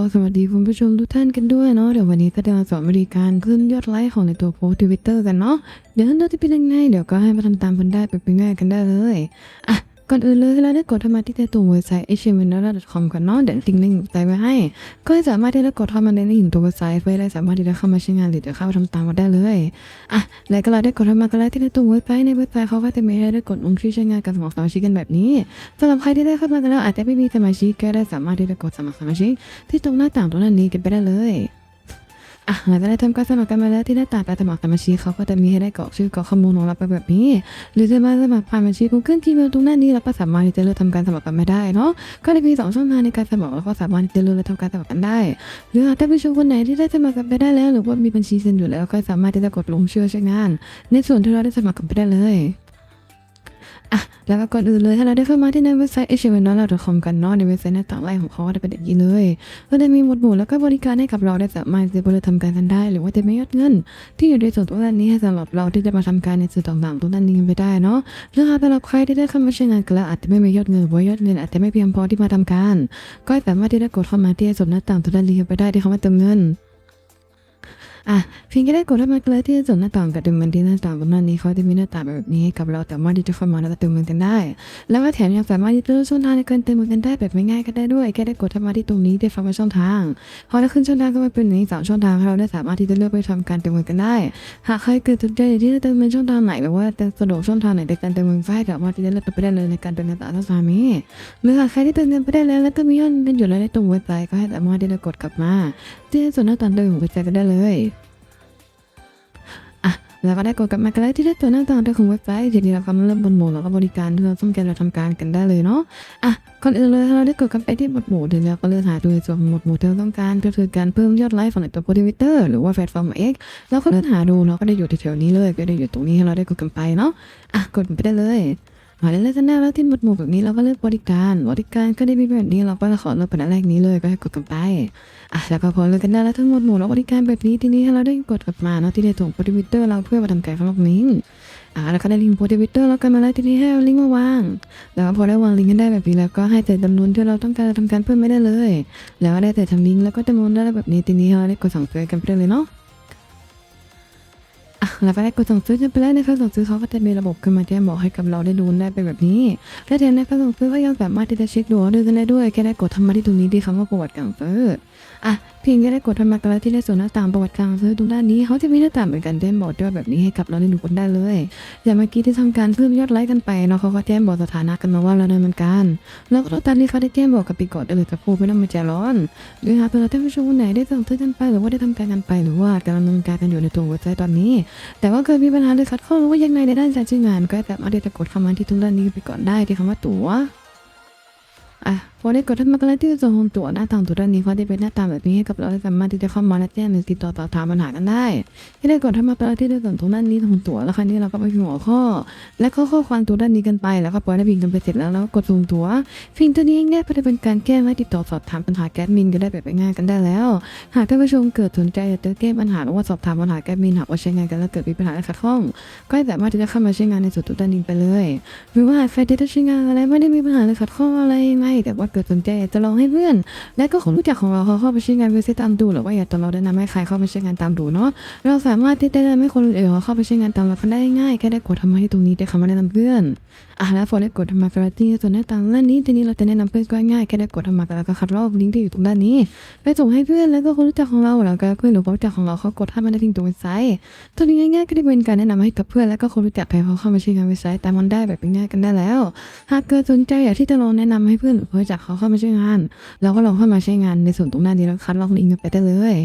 ก็สวัสดีคุณผู้ชมทุกท่านกันด้วยเนาะเดี๋ยววันนี้ก็จะมาสอนวิธีการขึ้นยอดไลค์ของในตัวโพสทวิตเตอร์กันเนาะเดี๋ยวเราจะเป็นยังไงเดี๋ยวก็ให้มาทำตามกันได้ไปเป็นง่ายกันได้เลยอะ ก่อนอื่นเลยเราได้กดเข้ามาที่ตัวเว็บไซต์ h m n l c o m กันเนาะเดี๋ยวลิงก์ลิงก์ใส่ไว้ให้ ก็สามารถที่จะกดเข้ามาในลิงก์ตัวเว็บไซต์เพื่อได้สามารถที่จะเข้ามาใช้งานหรือจะเข้ามาทำตามมาได้เลยอะแล้วก็เราได้กดเข้ามากันแล้วที่ตัวเว็บไซต์ในเว็บไซต์เขาก็จะมีให้ได้กดลงชื่อใช้งานการสมัครสมาชิกกันแบบนี้สำหรับใครที่ได้เข้ามากันแล้วอาจจะไม่มีสมาชิกก็ได้สามารถที่จะกดสมัครสมาชิกที่ตรงหน้าต่างตรงนั้นนี้กันไปได้เลย อะหลังจากได้ทำการสมัครกันมาแล้วที่หน้ตางการสมัครสมาชิกเขาก็จะมีให้ได้กรอกชื่อกรอกข้อมูลของเราไปแบบนี้ หรือจะมาสมัครผ่านบัญชี Google Gmail ตรงหน้านี้เราก็สามารถที่จะเลือกทำการสมัครกันมาได้เนาะก็จะมีสองช่องทางในการสมัครแล้วก็สามารถที่จะเลือกทำการสมัครกันได้ หรือหากท่าผู้ชมคนไหนที่ได้สมัครกันไปได้แล้ว หรือว่ามีบัญชีเซ็นอยู่แล้วก็สามารถที่จะกดลงชื่อใช้งาน ในส่วนที่เราได้สมัครกันไปได้เลย อะแล้วก็ก่อนอื่นเลยถ้าเราได้เข้ามาที่ในเว็บไซต์ h m n o c o m กันเนาะในเว็บไซต์หน้าต่างไลน์ของเขาก็จะเป็นอย่างนี้เลยก็จะมีหมวดหมู่แล้วก็บริการให้กับเราได้สามารถจะบริทำการกันได้ หรือว่าจะไม่ยอดเงิน ที่อยู่ในส่วนตรงด้นนี้ให้สำหรับเราที่จะมาทำการในส่วนต่างๆตรงด้นนี้กันไปได้เนาะหรือหากสำหรับใครที่ได้เข้ามาใช้งานกันแล้วอาจจะไม่มียอดเงินหรือว่ายอดเงินอาจจะไม่เพียงพอที่มาทำการ ก็สามารถที่จะกดเข้ามาที่ส่วนหน้าต่างตรงด้นนี้กันไปได้ที่เขามาเติมเงิน อะเพียงแค่ได้กดเข้ามาเลยที่ส่วนหน้าต่างกับเติมเงินที่หน้าต่างตรงนั้นนี้เขาจะมีหน้าต่างแบบนี้ให้กับเราแต่ว่าที่จะเข้ามาแล้วก็เติมเงินกันได้ แล้วก็แถมยังสามารถที่จะเลือกช่องทางในการเติมเงินกันได้แบบง่ายๆก็ได้ด้วยแค่ได้กดเข้ามาที่ตรงนี้ได้ฟังว่าช่องทางพอได้ขึ้นช่องทางก็มาเป็นอย่างนี้สามช่องทางให้เราได้สามารถที่จะเลือกไปทำการเติมเงินกันได้ หากใครเกิดสนใจที่จะเติมเงินช่องทางไหนหรือว่าสะดวกช่องทางไหนในการเติมเงินก็ให้สามารถที่จะเลือกไปได้เลยในการเติมเงินตามช่องทางนี้หรือหากใครที่เติมเงินไปได้แล้วแล้วก็มียอดเงินอยู่แล้วในตรงเว็บไซต์ก็ให้สามารถที่จะกดกลับมาที่ส่วนหน้าต่างเดิมของเว็บไซต์ก็ได้เลยอะแล้วก็ได้กดกลับมากันแล้วที่ได้ตัวหน้าต่างของเว็บไซต์ทีนี้เราก็มาเริ่มบนโหมดแล้วก็บริการที่เราต้องการเราทำการกันได้เลยเนาะอะก่อนอื่นเลยเราได้กดกันไปที่หมวดหมู่ถึงแล้วก็เลือกหาดูในส่วนของหมวดหมู่ที่เราต้องการก็คือการเพิ่มยอดไลค์ของตัวโปรทวิตเตอร์หรือว่าแพลตฟอร์ม X แล้วก็เลือกหาดูเนาะก็ได้อยู่แถวๆนี้เลยก็ได้อยู่ตรงนี้ให้เราได้กดกันไปเนาะอะกดไปได้เลย มาได้เลยจะแน่แล้วที่หมดหมู่แบบนี้เราก็เลือกบริการบริการก็ได้มีแบบนี้เราก็ขอเลือกเป็นอันแรกนี้เลยก็ให้กดกันไปอะแล้วก็พอเลือกกันได้แล้วทั้งหมดหมู่แล้วบริการแบบนี้ทีนี้ให้เราได้กดกลับมาเนาะที่ในถุงโปรทวิตเตอร์เราเพื่อมาทำการเข้าล็อกลิงอะแล้วก็ได้ลิงก์โปรทวิตเตอร์แล้วกันมาแล้วทีนี้ให้เอาลิงก์มาวางแล้วก็พอได้วางลิงก์กันได้แบบนี้แล้วก็ให้แต่จำนวนที่เราต้องการทำการเพิ่มไม่ได้เลย แล้วก็ได้แต่ทำลิงก์แล้วก็จำนวนได้แบบนี้ทีนี้เราได้กดสั่งซื้อกันไปเลยเนาะ อะแล้วก็ได้กดสั่งซื้อกันไปแล้วในการสั่งซื้อเขาก็จะมีระบบขึ้นมาแจ้งบอกให้กับเราได้ดูได้เป็นแบบนี้และแถมในการสั่งซื้อก็ยังสามารถที่จะเช็คดูออเดอร์กันได้ด้วยแค่ได้กดทำมาที่ตรงนี้ที่คำว่าประวัติการซื้ออะ พียงแค่ได้กดทำมากันแล้วที่ได้ส่วนหน้าต่างประวัติการซื้อตรงด้านนี้เขาจะมีหน้าต่างเหมือนกันแจ้งบอกด้วยแบบนี้ให้กับเราได้ดูกันได้เลย อย่างเมื่อกี้ที่ทำการเพิ่มยอดไลค์กันไปเนาะเขาก็แจ้งบอกสถานะกันมาว่าเราได้เหมือนกันแล้วก็ตอนนี้เขาได้แจ้งบอกกับปีกอดเลยจะพูดไม่ต้องมาใจร้อนหรือหากเผื่อท่านผู้ชมคนไหนได้สั่งซื้อกันไปหรือว่าได้ทำการกันไปหรือว่ากำลังดำเนินการกันอยู่ในตัวเว็บไซต์ตอนนี้ แต่ว่าเกิดมีปัญหาหรือขัดข้องว่ายังไงในด้านการใช้งานก็สามารถที่จะกดคำมาที่ทุกด้านนี้ไปก่อนได้ที่คำว่าตั๋ว อะพอได้กดทำมากแล้วที่ส่วนของตั๋วหน้าต่างตัวด้านนี้เขาได้เป็นหน้าตาแบบนี้ให้กับเราได้สามารถที่จะเข้ามาและแจ้งหรือติดต่อสอบถามปัญหากันได้ ที่ได้กดทำมากแล้วที่ได้ส่วนตรงด้านนี้ของตั๋วแล้วคราวนี้เราก็ไปพิมพ์หัวข้อ และก็ข้อความตัวด้านนี้กันไปแล้วก็ปล่อยได้พิมพ์กันไปเสร็จแล้วแล้วกดส่งตั๋วพิมพ์ตัวนี้เองเนี่ยก็จะเป็นการแก้และติดต่อสอบถามปัญหาแก๊สมินก็ได้แบบง่ายกันได้แล้ว หากท่านผู้ชมเกิดสนใจอยากจะแก้ปัญหาหรือว่าสอบถามปัญหาแก๊สมินหากว่าใช้งานกันแล้วเกิดมีปัญหาอะไรขัดข้อง ก็สามารถที่จะเข้ามาใช้งานในส่วนตัวด้านนี้ไปเลย หรือว่าใครที่ได้ใช้งานอะไรไม่ได้มีปัญหาหรือขัดข้องอะไรยังไงแต่ว่าเกิดสนใจจะลองให้เพื่อน และก็ของรู้จักของเราเขาเข้าไปใช้งานเว็บไซต์ตามดูหรือว่าอยากจะเราแนะนำให้ใครเข้าไปใช้งานตามดูเนาะเราสามารถที่จะแนะนำให้คนอื่นเขาเข้าไปใช้งานตามเราได้ง่ายแค่ได้กดทำมาที่ตรงนี้ได้คำว่าแนะนำเพื่อนอะแล้วพอได้กดทำมาการันตีส่วนหน้าต่างด้านนี้ทีนี้เราจะแนะนำเพื่อนก็ง่ายแค่ได้กดทำมาแล้วก็คัดลอกลิงก์ที่อยู่ตรงด้านนี้ไปส่งให้เพื่อนแล้วก็คนรู้จักของเราแล้วก็เพื่อนหรือคนรู้จักของเราเขากดให้มาได้ทิ้งตัวเว็บไซต์ตัวนี้ง่ายๆก็ได้เป็นการแนะนำให้กับเพื่อนแล้วก็คนรู้จักให้เขาเข้ามาใช้งานเว็บไซต์ตามมันได้แบบง่ายกันได้แล้ว หากเกิดสนใจอยากที่จะลองแนะนำให้เพื่อนหรือเพื่อนรู้จักเขาเข้ามาใช้งาน เราก็ลองเข้ามาใช้งานในส่วนตรงหน้านี้แล้วคัดลอกลิงก์กันไปได้เลย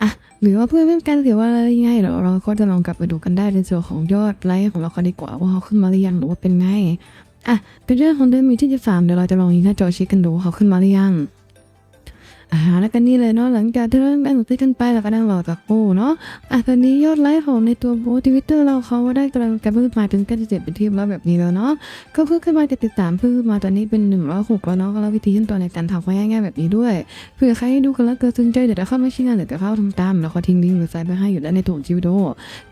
อะหรือว่าเพื่อนไม่เป็นการเสียเวลาอะไรง่ายเราเราก็จะลองกลับไปดูกันได้ในส่วนของยอดไลค์ของเราคันดีกว่าว่าเขาขึ้นมาหรือยังหรือว่าเป็นไงอะเป็นเรื่องของเดือนมีที่ 13 เดี๋ยวเราจะลองยิงหน้าจอเช็คกันดูว่าเขาขึ้นมาหรือยัง อ่าแล้วกันนี่เลยเนาะหลังจากที่เราได้สั่งซื้กันไปแล้วก็นั่งรอจากโป้เนาะอะตอนนี้ยอดไลค์ของในตัวโบทวิตเตอร์เราเขาได้กำลังกระเพิ่มมาถึง97เป็นที่แล้วแบบนี้แล้วเนาะก็เพิ่มขึ้นมาจาก13เพิ่มมาตอนนี้เป็น106แล้วเนาะก็แล้ววิธีขั้นตอนในการทำก็ง่ายๆแบบนี้ด้วยเผื่อใครดูกันแล้วเกิดสนใจเดี๋ยวจะเข้ามาใช้งานหรือจะเข้าทำตามแล้วก็ทิ้งลิงก์หรือไซต์ไปให้อยู่ด้านในถุงจิวิดีโอ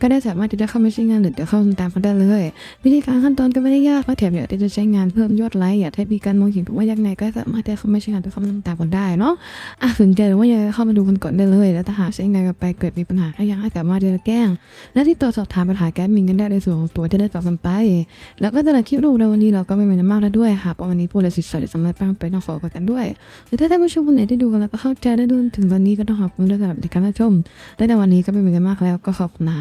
ก็ได้สามารถที่จะเข้ามาใช้งานหรือจะเข้าทำตามกันได้เลย วิธีการขั้นตอนก็ไม่ได้ยากเพราะแถมอยากที่จะใช้งานเพิ่มยอดไลค์อยากให้มีการมองเห็นว่ายังไงก็สามารถที่จะเข้ามาใช้งานด้วยคำนำตามกันได้เนาะอะสนใจหรือว่าอยากจะเข้ามาดูกันก่อนได้เลย แล้วถ้าหากใช้งานกันไปเกิดมีปัญหาก็ยังให้สามารถที่จะแก้ง และที่ตัวสอบถามปัญหาแก๊สมินกันได้ในส่วนของตัวจะได้ตอบกันไป แล้วก็สำหรับคลิปดูในวันนี้เราก็ไม่มีอะไรมากแล้วด้วยค่ะเพราะวันนี้พูดอะไรสิสๆสำหรับแป้งไปต้องขอขอบกันด้วยหรือถ้าท่านผู้ชมคนไหนที่ดูกันแล้วก็เข้าใจได้ดูถึงวันนี้ก็ต้องขอบคุณด้วยสำหรับการรับชมและในวันนี้ก็ไม่มีอะไรมากแล้วก็ขอบคุณนะ